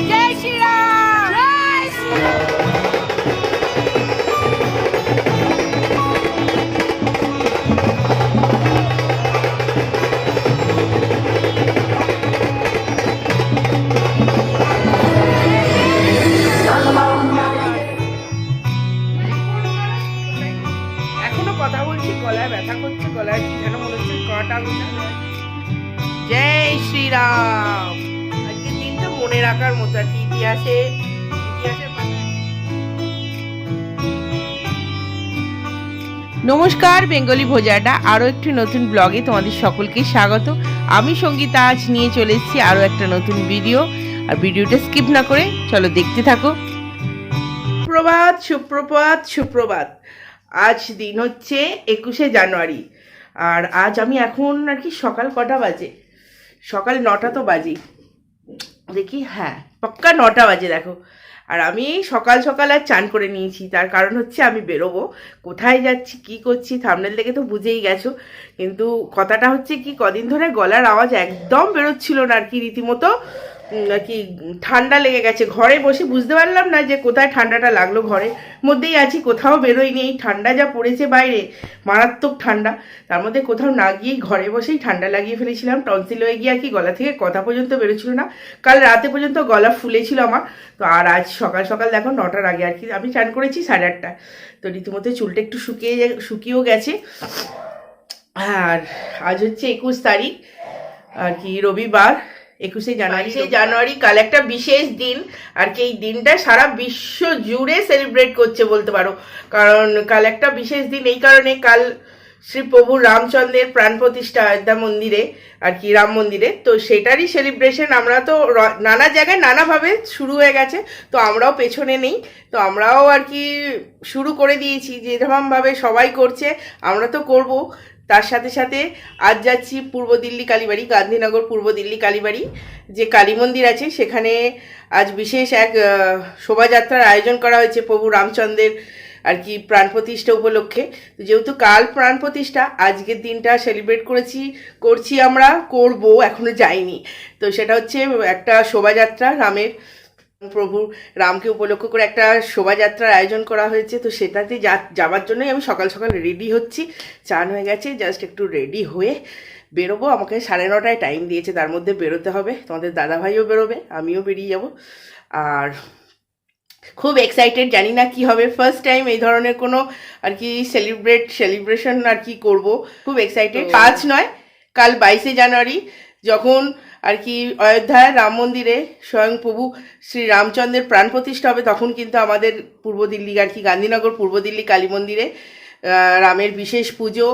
জয় শ্রীরাম জয় Bengali ভোজাটা আরও একটি নতুন ব্লগে তোমাদের সকলকে স্বাগত। আমি সঙ্গীতা, আজ নিয়ে চলে এসেছি আরও একটা নতুন ভিডিও। আর ভিডিওটা স্কিপ না করে চলো দেখতে থাকো। সুপ্রভাত সুপ্রভাত সুপ্রভাত। আজ দিন হচ্ছে একুশে জানুয়ারি। আর আজ আমি এখন আর কি সকাল কটা বাজে? সকাল নটা তো বাজে দেখি হ্যাঁ পক্কা নটা বাজে, দেখো। আর আমি এই সকাল সকাল আর চান করে নিয়েছি। তার কারণ হচ্ছে আমি বেরোবো। কোথায় যাচ্ছি, কি করছি থামনেল দেখে তো বুঝেই গেছো। কিন্তু কথাটা হচ্ছে কি, কদিন ধরে গলার আওয়াজ একদম বেরোচ্ছিল না আর কি রীতিমতো। কি ঠান্ডা লেগে গেছে। ঘরে বসে বুঝতে পারলাম না যে কোথায় ঠান্ডাটা লাগল ঘরে। মধ্যেই আছি, কোথাও বেরোইনি এই ঠান্ডা যা পড়েছে বাইরে, মারাত্মক ঠান্ডা। তার মধ্যে কোথাও না গিয়েই ঘরে বসেই ঠান্ডা লাগিয়ে ফেলেছিলাম। টনসিল হয়ে গিয়ে আর কি গলা থেকে কথা পর্যন্ত বেরোচ্ছিল না। কাল রাতে পর্যন্ত গলা ফুলেছিল আমার। তো আর আজ সকাল সকাল দেখো, নটার আগে আর কি আমি চান করেছি সাড়ে আটটা তো রীতিমতো চুলটা একটু শুকিয়ে শুকিয়েও গেছে। আর আজ হচ্ছে একুশ তারিখ, আর কি রবিবার। একুশে জানুয়ারি সেই জানুয়ারি কাল একটা বিশেষ দিন আর কি এই দিনটা সারা বিশ্ব জুড়ে সেলিব্রেট করছে বলতে পারো। কারণ কাল একটা বিশেষ দিন এই কারণে কাল শ্রী প্রভু রামচন্দ্রের প্রাণ প্রতিষ্ঠা অযোধ্যা মন্দিরে আর কি রাম মন্দিরে। তো সেটারই সেলিব্রেশন আমরা তো নানা জায়গায় নানাভাবে শুরু হয়ে গেছে তো আমরাও পেছনে নেই। তো আমরাও আর কি শুরু করে দিয়েছি যেরকমভাবে সবাই করছে আমরা তো করব। তার সাথে সাথে আজ যাচ্ছি পূর্ব দিল্লি কালীবাড়ি, গান্ধীনগর পূর্ব দিল্লি কালীবাড়ি, যে কালী মন্দির আছে সেখানে আজ বিশেষ এক শোভাযাত্রার আয়োজন করা হয়েছে প্রভু রামচন্দ্রের আর কি প্রাণ প্রতিষ্ঠা উপলক্ষে। যেহেতু কাল প্রাণ প্রতিষ্ঠা, আজকের দিনটা সেলিব্রেট করেছি, করছি আমরা, করব, এখনও যাইনি। তো সেটা হচ্ছে একটা শোভাযাত্রা, রামের প্রভু রামকে উপলক্ষ করে একটা শোভাযাত্রার আয়োজন করা হয়েছে তো সেটাতে যা- যাওয়ার জন্যই আমি সকাল সকাল রেডি হচ্ছি। চান হয়ে গেছে জাস্ট একটু রেডি হয়ে বেরোবো। আমাকে সাড়ে নটায় টাইম দিয়েছে তার মধ্যে বেরোতে হবে। তোমাদের দাদাভাইও বেরোবে আমিও বেরিয়ে যাব। আর খুব এক্সাইটেড জানি না কি হবে। ফার্স্ট টাইম এই ধরনের কোনো আর কি সেলিব্রেট সেলিব্রেশন আর কি করব। খুব এক্সাইটেড পাঁচ নয় কাল বাইশে জানুয়ারি যখন আর কি অযোধ্যায় রাম মন্দিরে স্বয়ং প্রভু শ্রী রামচন্দ্রের প্রাণ প্রতিষ্ঠা হবে, তখন কিন্তু আমাদের পূর্ব দিল্লি আর কি গান্ধীনগর, পূর্ব দিল্লি কালী মন্দিরে রামের বিশেষ পুজো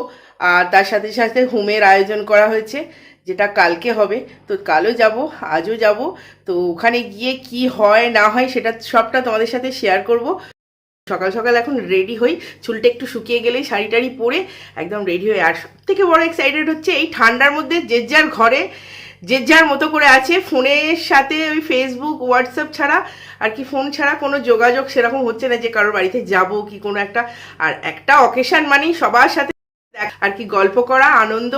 আর তার সাথে সাথে হোমের আয়োজন করা হয়েছে, যেটা কালকে হবে। তো কালও যাব, আজও যাব। তো ওখানে গিয়ে কি হয়, না হয়, সেটা সবটা তোমাদের সাথে শেয়ার করব। সকাল সকাল এখন রেডি হই, চুলটা একটু শুকিয়ে গেলেই শাড়ি টাড়ি পরে একদম রেডি হয়ে আর সব থেকে বড় এক্সাইটেড হচ্ছে এই ঠান্ডার মধ্যে যে যার ঘরে যে যার মতো করে আছে, ফোনের সাথে ওই ফেসবুক হোয়াটসঅ্যাপ ছাড়া, আর কি ফোন ছাড়া কোনো যোগাযোগ সেরকম হচ্ছে না যে কারোর বাড়িতে যাব কি কোনো একটা। আর একটা অকেশন মানেই সবার সাথে আর কি গল্প করা, আনন্দ,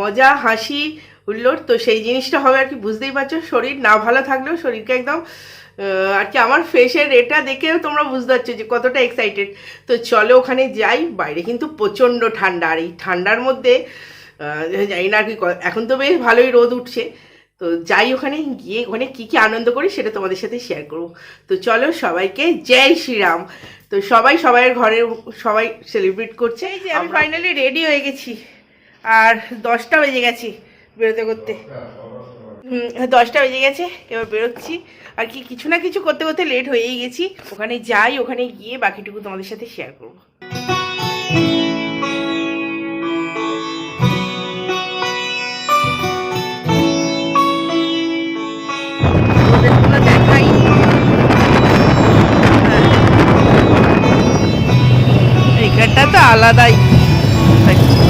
মজা, হাসি হুল্লোড় তো সেই জিনিসটা হবে আর কি, বুঝতেই পারছ, শরীর না ভালো থাকলেও শরীরকে একদম আর কি আমার ফেসের এটা দেখেও তোমরা বুঝতে পারছ যে কতটা এক্সাইটেড তো চলো ওখানে যাই, বাইরে কিন্তু প্রচণ্ড ঠান্ডা, আর এই ঠান্ডার মধ্যে জানি না আর কি এখন তো বেশ ভালোই রোদ উঠছে। তো যাই ওখানে গিয়ে ওখানে কি কি আনন্দ করি সেটা তোমাদের সাথে শেয়ার করব। তো চলো সবাইকে জয় শ্রীরাম। তো সবাই সবাইয়ের ঘরে সবাই সেলিব্রেট করছে। এই যে আমি ফাইনালি রেডি হয়ে গেছি। আর দশটা বেজে গেছি বেরোতে করতে। হুম, দশটা বেজে গেছে এবার বেরোচ্ছি। আর কি কিছু না কিছু করতে করতে লেট হয়েই গেছি। ওখানে যাই ওখানে গিয়ে বাকিটুকু তোমাদের সাথে শেয়ার করব। আলাদাই।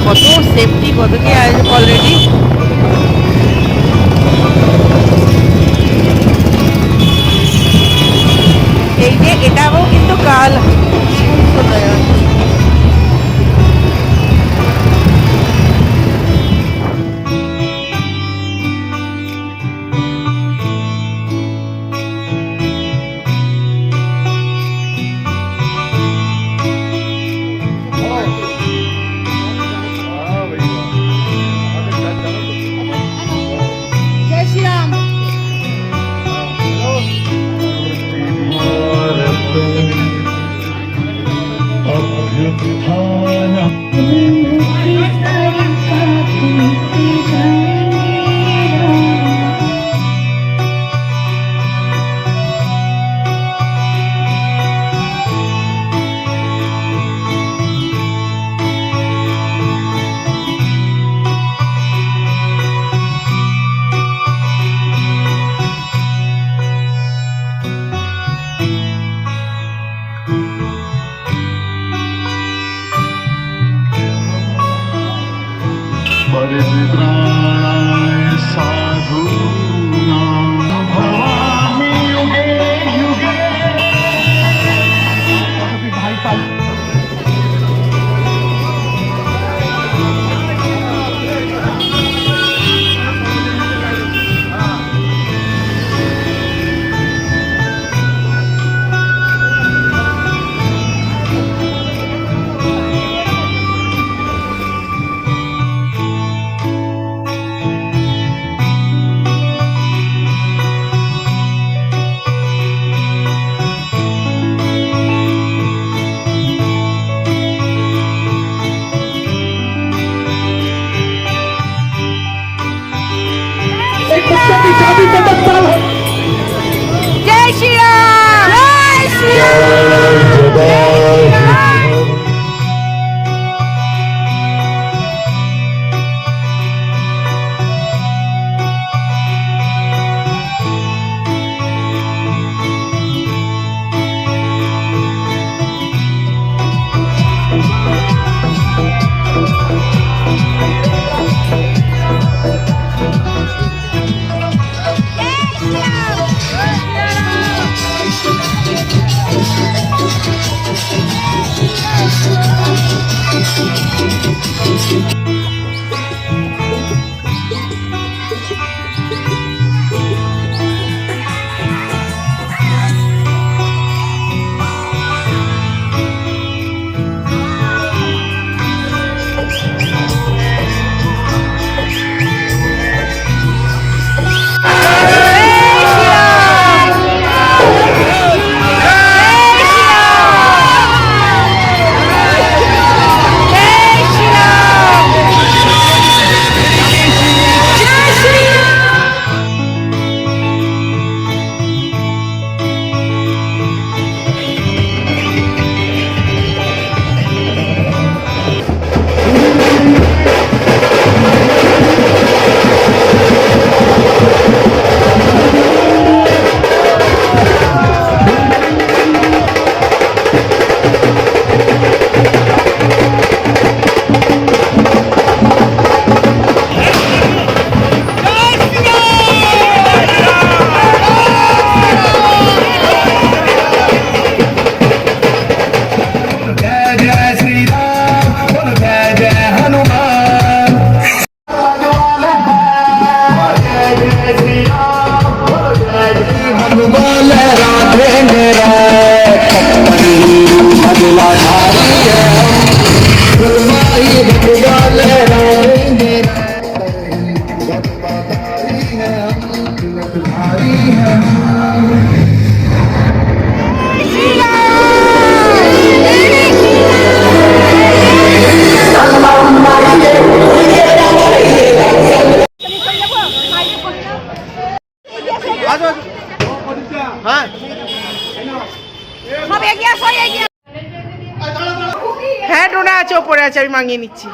কত সেফটি কত কি আছে অলরেডি এই যে এটাও কিন্তু কাল। মাঙিয়ে নিচ্ছি।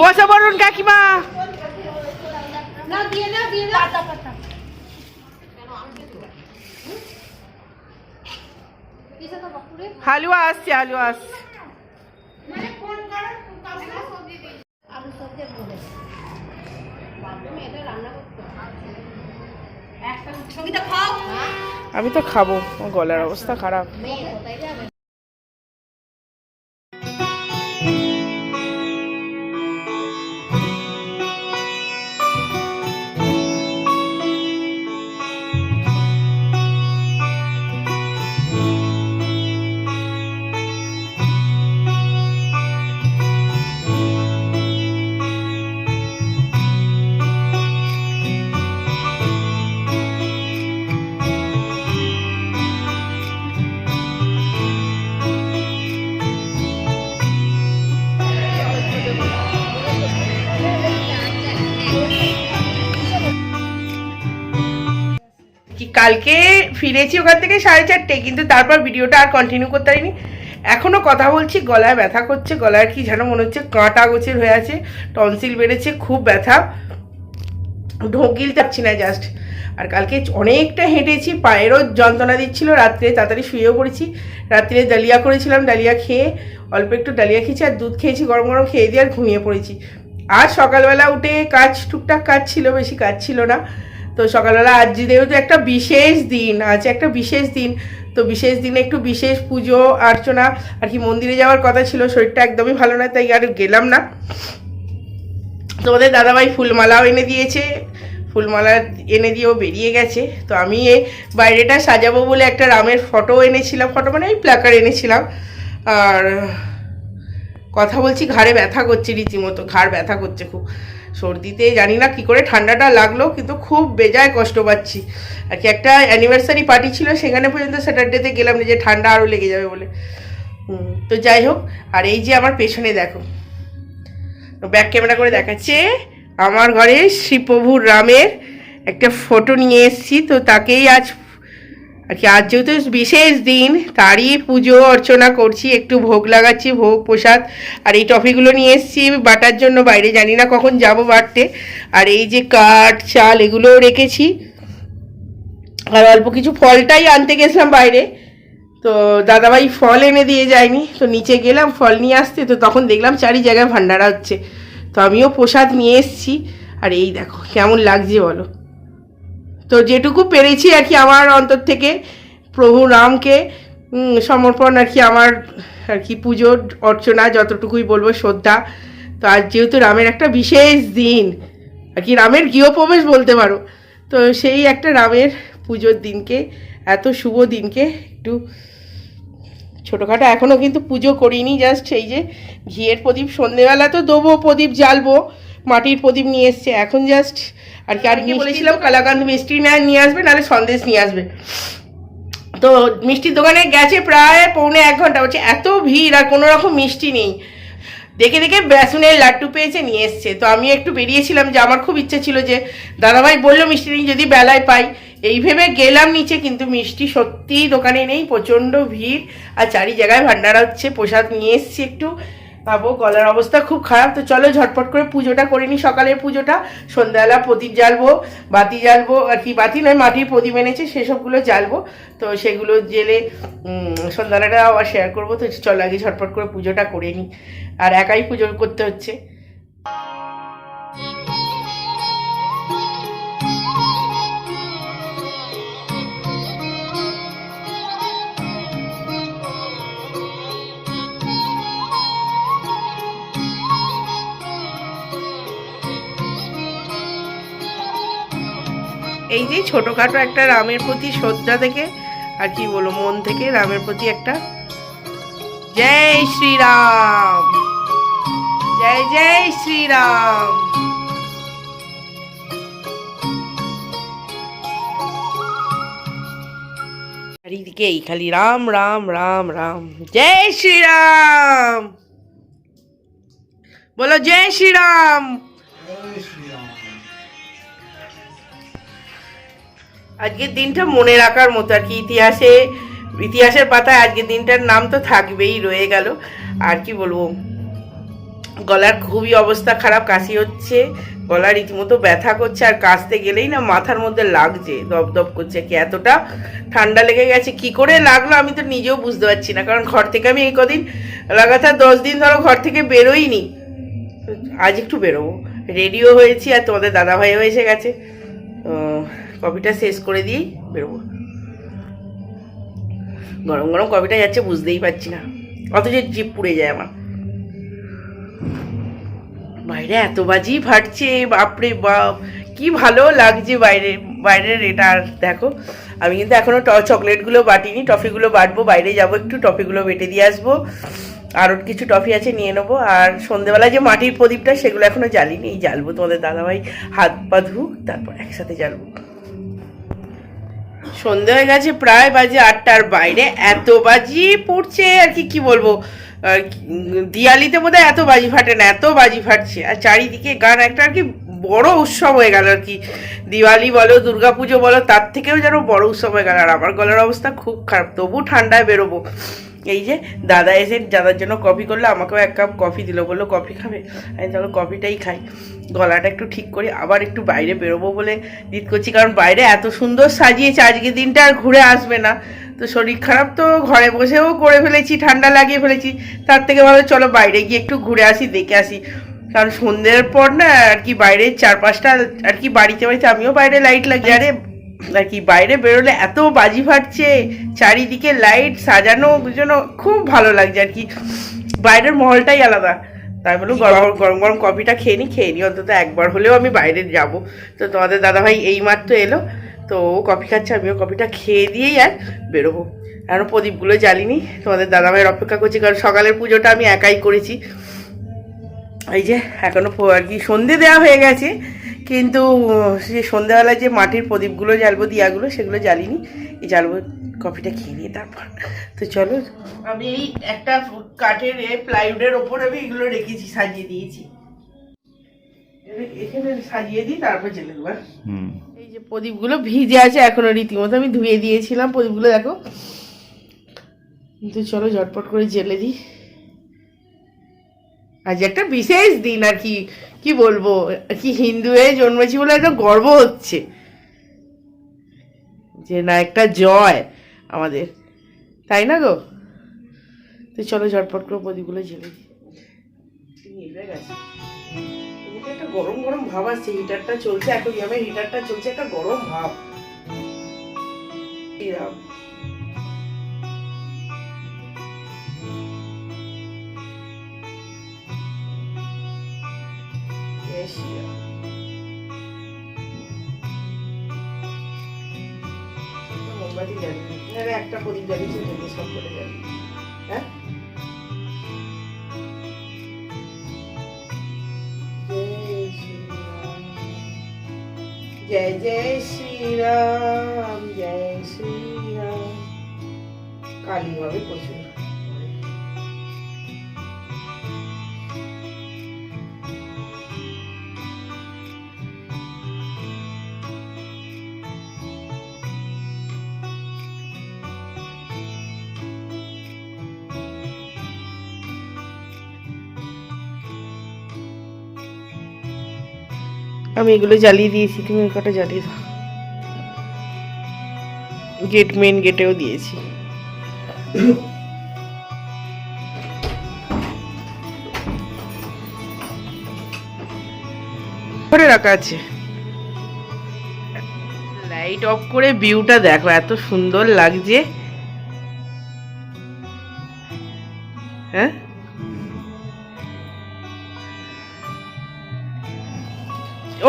বসে পড়ুন কাকিমা। হালুয়া আসছে হালুয়া আসছে। মানে খাও। আমি তো খাব গলার অবস্থা খারাপ। কালকে ফিরেছি ওখান থেকে সাড়ে চারটে, কিন্তু তারপর ভিডিওটা আর কন্টিনিউ করতে পারিনি। এখনও কথা বলছি, গলায় ব্যথা করছে, গলায় কি যেন মনে হচ্ছে কাঁটা গোছের হয়ে আছে, টনসিল বেড়েছে, খুব ব্যথা। ঢোকিল চাচ্ছি না জাস্ট আর কালকে অনেকটা হেঁটেছি, পায়েরও যন্ত্রণা দিচ্ছিল, রাত্রে তাড়াতাড়ি শুয়েও পড়েছি। রাত্রে ডালিয়া করেছিলাম, ডালিয়া খেয়ে অল্প একটু ডালিয়া খেয়েছি আর দুধ খেয়েছি, গরম গরম খেয়ে দিয়ে আর ঘুমিয়ে পড়েছি। আর সকালবেলা উঠে কাজ, টুকটাক কাজ ছিল, বেশি কাজ ছিল না। তো সকালবেলা আজ যেহেতু একটা বিশেষ দিন, আজ একটা বিশেষ দিন, তো বিশেষ দিনে একটু বিশেষ পুজো, অর্চনা আর কি মন্দিরে যাওয়ার কথা ছিল, শরীরটা একদমই ভালো না, তাই আর গেলাম না। তোমাদের দাদাভাই ফুলমালাও এনে দিয়েছে, ফুলমালা এনে দিয়েও বেরিয়ে গেছে, তো আমি এই বাইরেটা সাজাবো বলে একটা রামের ফটো এনেছিলাম ফটো মানে ওই প্ল্যাকার এনেছিলাম, আর কথা বলছি, ঘাড়ে ব্যথা করছে রীতিমতো, ঘাড় ব্যথা করছে খুব। সর্দিতে জানি না কি করে ঠান্ডাটা লাগল, কিন্তু খুব বেজায় কষ্ট পাচ্ছি। আর কি একটা অ্যানিভার্সারি পার্টি ছিল, সেখানে পর্যন্ত স্যাটারডেতে গেলাম যে ঠান্ডা আরও লেগে যাবে বলে। তো যাই হোক, আর এই যে আমার পেছনে দেখো। ব্যাক ক্যামেরা করে দেখাচ্ছে, আমার ঘরে শ্রীপ্রভুর রামের একটা ফটো নিয়ে এসেছি, তো তাকেই আজ আর কি, আজ যেহেতু বিশেষ দিন, তারই পুজো অর্চনা করছি, একটু ভোগ লাগাচ্ছি, ভোগ, প্রসাদ, আর এই টফিগুলো নিয়ে এসেছি বাটার জন্য বাইরে জানি না কখন যাব বাটতে আর এই যে কাঠ, চাল, এগুলোও রেখেছি, আর অল্প কিছু ফলটাই আনতে গেছিলাম বাইরে, তো দাদাভাই ফল এনে দিয়ে যায়নি, তো নিচে গেলাম, ফল নিয়ে আসতে, তো তখন দেখলাম চারি জায়গায় ভান্ডারা হচ্ছে, তো আমিও প্রসাদ নিয়ে এসেছি, আর এই দেখো কেমন লাগছে বলো। তো যেটুকু পেরেছি আর কি আমার অন্তর থেকে, প্রভু রামকে সমর্পণ আর কি আমার, আর কি পুজো, অর্চনা, যতটুকুই বলব, শ্রদ্ধা। তো আজ যেহেতু রামের একটা বিশেষ দিন, আর কি রামের গৃহপ্রবেশ বলতে পারো, তো সেই একটা রামের পুজোর দিনকে, এত শুভ দিনকে একটু ছোটোখাটো এখনও কিন্তু পুজো করিনি, জাস্ট এই যে ঘিয়ের প্রদীপ, সন্ধেবেলা তো দেবো প্রদীপ জ্বালবো। মাটির প্রদীপ নিয়ে এসছে। এখন জাস্ট আর কি আর কি বলেছিলাম কালাকান্দ মিষ্টি না নিয়ে আসবে নাহলে সন্দেশ নিয়ে আসবে। তো মিষ্টির দোকানে গেছে প্রায় পৌনে এক ঘণ্টা। হচ্ছে এত ভিড় আর কোনো রকম মিষ্টি নেই। দেখে দেখে বেসনের লাড্ডু পেয়েছে নিয়ে এসছে। তো আমি একটু বেরিয়েছিলাম যে আমার খুব ইচ্ছে ছিল যে দাদাভাই বলল মিষ্টি নেই যদি বেলায় পাই। এই ভেবে গেলাম নিচে কিন্তু মিষ্টি সত্যিই দোকানে নেই প্রচণ্ড ভিড়। আর চারি জায়গায় ভান্ডারা হচ্ছে প্রসাদ নিয়ে এসছি একটু। ভাবো গলার অবস্থা খুব খারাপ। তো চলো ঝটপট করে পুজোটা করে নিই সকালের পুজোটা। সন্ধ্যাবেলা প্রদীপ জ্বালবো, বাতি জ্বালবো, আর কি বাতি নয় মাটির প্রদীপ এনেছে সেসবগুলো জ্বালবো। তো সেগুলো জেলে সন্ধ্যাবেলাটা আবার শেয়ার করব। তো চলো আগে ঝটপট করে পুজোটা করে নিই। আর একাই পুজো করতে হচ্ছে। যে ছোটখাটো একটা রামের প্রতি শ্রদ্ধা থেকে, আর কি বলো মন থেকে রামের প্রতি একটা জয় শ্রীরাম, জয় জয় শ্রীরাম। চারিদিকে এই খালি রাম রাম রাম রাম। জয় শ্রীরাম! বলো জয় শ্রীরাম! আজকের দিনটা মনে রাখার মতো আর কি। ইতিহাসে, ইতিহাসের পাতায় আজকের দিনটার নাম তো থাকবেই, রয়ে গেল। আর কি বলব? গলার খুবই অবস্থা খারাপ, কাশি হচ্ছে গলা রীতিমতো ব্যথা করছে, আর কাশতে গেলেই না মাথার মধ্যে লাগছে দপ দপ করছে কি এতটা ঠান্ডা লেগে গেছে, কি করে লাগল আমি তো নিজেও বুঝতে পারছি না। কারণ ঘর থেকে আমি এই কদিন, লাগাতার দশ দিন ধরো ঘর থেকে বেরোইনি, আজ একটু বেরোবো। রেডিও হয়েছি আর তোমাদের দাদাভাইও এসে গেছে। কফিটা শেষ করে দিয়েই বেরোবো। গরম গরম কফিটা যাচ্ছে বুঝতেই পারছি না। অথচ জিপ পুড়ে যায় আমার। বাইরে এত বাজি ফাটছে, বাপরে বাপ। কি ভালো লাগছে বাইরে, বাইরের এটা আর দেখো। আমি কিন্তু এখনও ট চকলেটগুলো বাটিনি, টফিগুলো বাটবো, বাইরে যাব একটু, টফিগুলো বেটে দিয়ে আসব। আরও কিছু টফি আছে নিয়ে নেব। আর সন্ধেবেলা যে মাটির প্রদীপটা, সেগুলো এখনও জ্বালিনি জ্বালবো তোমাদের দাদাভাই, হাত পা ধুক, তারপর একসাথে জ্বালবো। সন্ধে হয়ে গেছে, প্রায় বাজে আটটার বাইরে। এত বাজি পড়ছে, আর কি কি বলব? দিয়ালিতে বোধ এত বাজি ফাটে না, এত বাজি ফাটছে। আর চারিদিকে গান, একটা আর কি বড় উৎসব হয়ে গেল আর কি। দিওয়ালি বলো, দুর্গাপুজো বলো, তার থেকেও যেন বড় উৎসব হয়ে গেল। আর আমার গলার অবস্থা খুব খারাপ তবু ঠান্ডায় বেরোবো। এই যে দাদা এসে দাদার জন্য কফি করল, আমাকেও এক কাপ কফি দিল, বলল, কফি খাবে? আমি তাহলে কফিটাই খাই। গলাটা একটু ঠিক করে আবার একটু বাইরে বেরোবো বলে দিত করছি, কারণ বাইরে এত সুন্দর সাজিয়েছে আজকে দিনটা আর ঘুরে আসবে না। তো শরীর খারাপ তো ঘরে বসেও করে ফেলেছি, ঠান্ডা লাগিয়ে ফেলেছি। তার থেকে ভালো চলো বাইরে গিয়ে একটু ঘুরে আসি, দেখে আসি। কারণ সন্ধ্যের পর না আর কি বাইরের চার পাঁচটা আর কি বাড়িতে বাড়িতে আমিও বাইরে লাইট লাগিয়ে, আরে আর কি বাইরে বেরোলে এত বাজি ফাটছে চারিদিকে লাইট সাজানো বুঝানো খুব ভালো লাগছে আর কি। বাইরের মহলটাই আলাদা। তাই বলুন গরম গরম? গরম কফিটা খেয়ে নিই খেয়ে নিই অন্তত একবার হলেও আমি বাইরে যাব। তো তোমাদের দাদাভাই এই মাত্র এলো তো ও কফি খাচ্ছে আমিও কফিটা খেয়ে দিয়েই আর বেরোবো। এখনও প্রদীপগুলো জ্বালিনি তোমাদের দাদা দাদাভাইয়ের অপেক্ষা করছি কারণ সকালের পুজোটা আমি একাই করেছি। এই যে এখনও প- আর কি সন্ধে দেওয়া হয়ে গেছে কিন্তু সে সন্ধ্যাবেলায় যে মাটির প্রদীপগুলো জ্বালবো দিয়াগুলো সেগুলো জ্বালিনি। এই জ্বালবো কফিটা খেয়ে নিয়ে তারপর। তো চলো। আমি এই একটা কাঠের প্লাইউডের ওপর আমি এগুলো রেখেছি সাজিয়ে দিয়েছি। এবার এখানে সাজিয়ে দিই তারপর জেলে দেবো হ্যাঁ? হুম। এই যে প্রদীপগুলো ভিজে আছে এখনও রীতিমতো আমি ধুয়ে দিয়েছিলাম প্রদীপগুলো দেখো। কিন্তু চলো ঝটপট করে জেলে দিই। আজ একটা বিশেষ দিন আর কি। কি বলব? কি হিন্দু হয়ে জন্মেছি বলে একটা গর্ব হচ্ছে। যে না, একটা জয় আমাদের। তাই না গো? তো চলো ঝটপট করে প্রদীপগুলো জেলে দিই। একটা গরম গরম ভাব আসছে হিটারটা চলছে এখন হিটারটা চলছে, একটা গরম ভাব। এই আমি এগুলো জ্বালিয়ে দিয়েছি, তুমি কটা জ্বালিয়ে দাও। গেট মেন গেটেও দিয়েছি। রাখা আছে। লাইট অফ করে ভিউটা দেখো, এত সুন্দর লাগছে।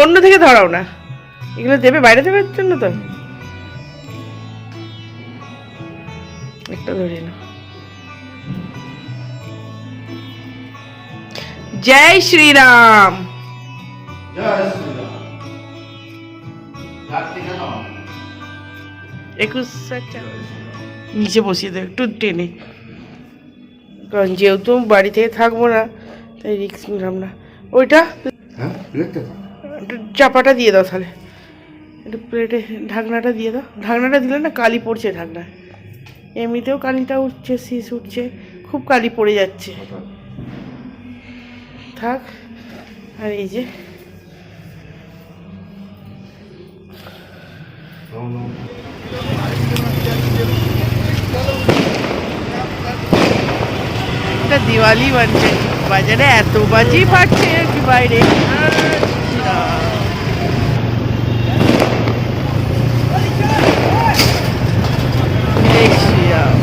অন্য থেকে ধরাও না। এগুলো দেবে বাইরে দেবার জন্য তো। একটা ধরে না জয় শ্রীরাম। একুশ নিচে বসিয়ে দেবে একটু টেনে। কারণ যেহেতু বাড়ি থেকে থাকব না তাই রিক্স নিলাম না। ওইটা? হ্যাঁ চাপাটা দিয়ে দাও তাহলে। একটু প্লেটে ঢাকনাটা দিয়ে দাও। ঢাকনাটা দিলে না কালি পড়ছে ঢাকনা। এমনিতেও কালিটা উঠছে, শীষ উঠছে, খুব কালি পড়ে যাচ্ছে। থাক, আর এই যে। দিওয়ালি বানছে বাজারে এত বাজি ফাটছে কি বাইরে আচ্ছা। এই শ্রীরাম।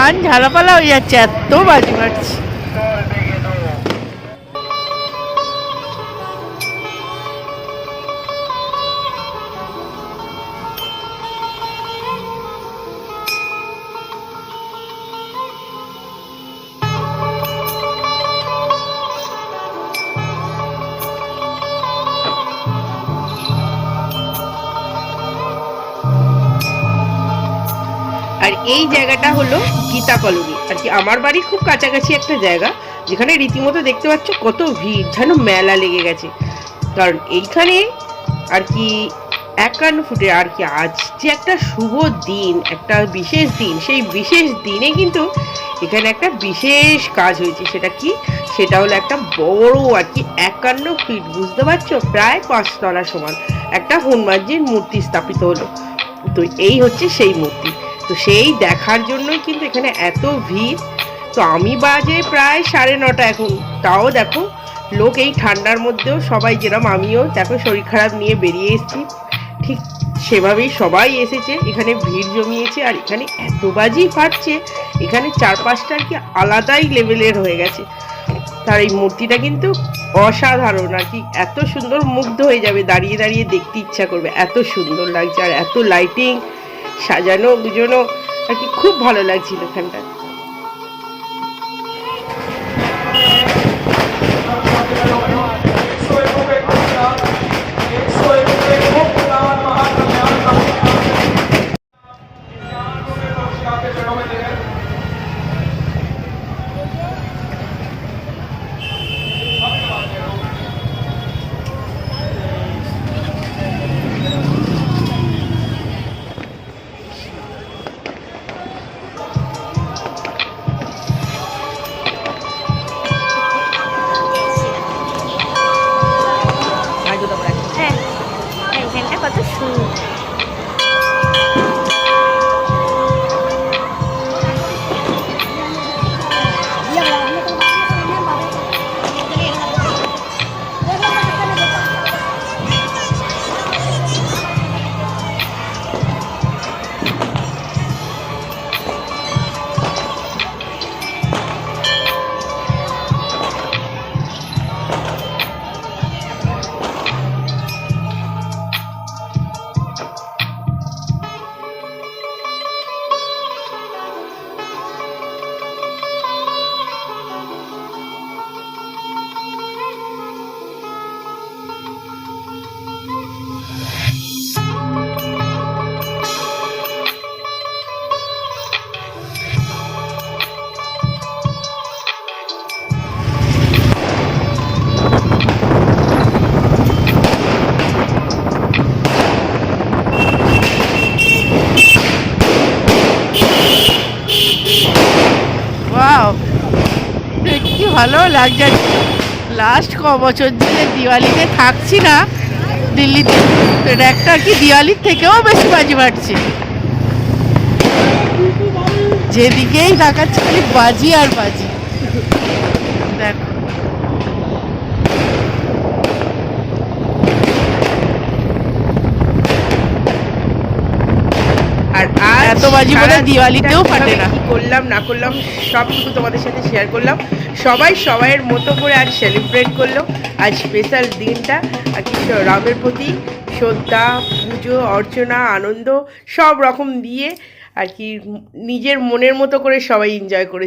কান ঝালাপালা হয়ে যাচ্ছে এত বাজি ফাটছে এই জায়গাটা হলো গীতা কলোনি। আর কি আমার বাড়ির খুব কাছাকাছি একটা জায়গা, যেখানে রীতিমতো দেখতে পাচ্ছ কত ভিড়, যেন মেলা লেগে গেছে। কারণ এইখানে আর কি একান্ন ফুটে আর কি আজ যে একটা শুভ দিন, একটা বিশেষ দিন, সেই বিশেষ দিনে কিন্তু এখানে একটা বিশেষ কাজ হয়েছে। সেটা কি? সেটা হলো একটা বড় আর কি একান্ন ফিট, বুঝতে পারছ? প্রায় পাঁচতলা সমান একটা হনুমানজির মূর্তি স্থাপিত হলো। তো এই হচ্ছে সেই মূর্তি। তো সেই দেখার জন্যই কিন্তু এখানে এত ভিড়। তো আমি বাজে প্রায় সাড়ে নটা এখন। তাও দেখো, লোক এই ঠান্ডার মধ্যেও সবাই যেরকম আমিও দেখো শরীর খারাপ নিয়ে বেরিয়ে এসেছি। ঠিক সেভাবেই সবাই এসেছে, এখানে ভিড় জমিয়েছে আর এখানে এত বাজি ফাটছে, এখানে চার পাঁচটা আর কি আলাদাই লেভেলের হয়ে গেছে। তার এই মূর্তিটা কিন্তু অসাধারণ আর কি, এত সুন্দর মুগ্ধ হয়ে যাবে, দাঁড়িয়ে দাঁড়িয়ে দেখতে ইচ্ছা করবে, এত সুন্দর লাগছে আর এত লাইটিং সাজানো গুজনো আর কি খুব ভালো লাগছিল এখানটা কি ভালো লাগছে। লাস্ট ক বছর ধরে দিওয়ালিতে থাকছি না। দিল্লিতে। এটা একটা কি দিওয়ালির থেকেও বেশি বাজি বাড়ছে যেদিকেই তাকাচ্ছি বাজি আর বাজি দেখো আজ আতশবাজি দিওয়ালিতেও ফাটে না। করলাম না করলাম সবটুকু তোমাদের সাথে শেয়ার করলাম। সবাই সবাইয়ের মতো করে আজ সেলিব্রেট করল। আজ স্পেশাল দিনটা। আর কি রামের প্রতি শ্রদ্ধা পুজো অর্চনা আনন্দ সব রকম দিয়ে আর কি নিজের মনের মতো করে সবাই এনজয় করে